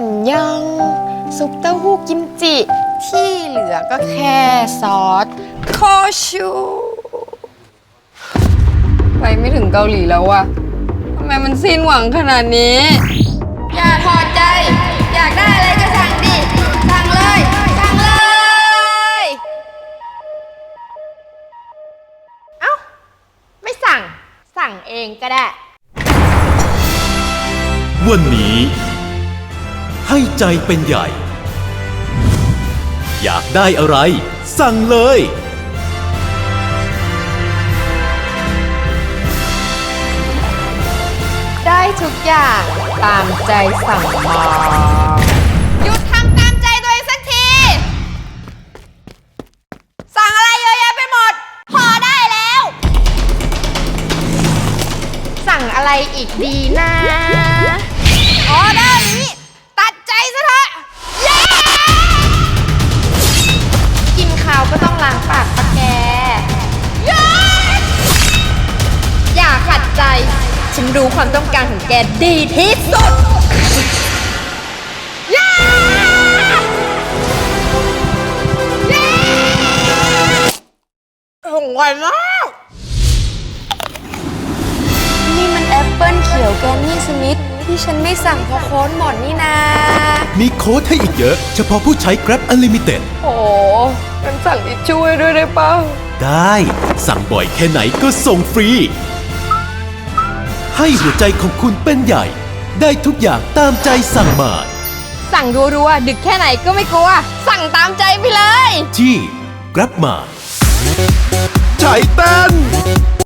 อันยองซุปเต้าหู้กิมจิ ที่เหลือก็แค่ซอสโคชูไปไม่ถึงเกาหลีแล้ววะทำไมมันสิ้นหวังขนาดนี้ อย่าถอดใจ อยากได้อะไรก็สั่งดิ สั่งเลย สั่งเลย เอ้า ไม่สั่ง สั่งเองก็ได้ วันนี้ ให้ใจเป็นใหญ่ อยากได้อะไร สั่งเลย ได้ทุกอย่างตามใจสั่งมาหยุดทำตามใจตัวเองสักที สั่งอะไรเยอะแยะไปหมด พอได้แล้ว สั่งอะไรอีกดีนะออเดอร์นี้ ฉันรู้ความต้องการของแกดีที่สุดเย้เย้หงไวมากนี่มันแอปเปิลเขียวแกนนี่สมิธที่ฉันไม่สั่งเพราะโค้ดหมดนี่นามีโค้ดให้อีกเยอะ เฉพาะผู้ใช้ Grab Unlimited โอ้กันสั่งทิชชู่ให้ด้วยได้ป่ะ ได้ สั่งบ่อยแค่ไหนก็ส่งฟรี ให้หัวใจของคุณเป็นใหญ่ ได้ทุกอย่างตามใจสั่งมา สั่งรัวๆดึกแค่ไหนก็ไม่กลัว สั่งตามใจไปเลย ที่ Grab มา ใจเต้น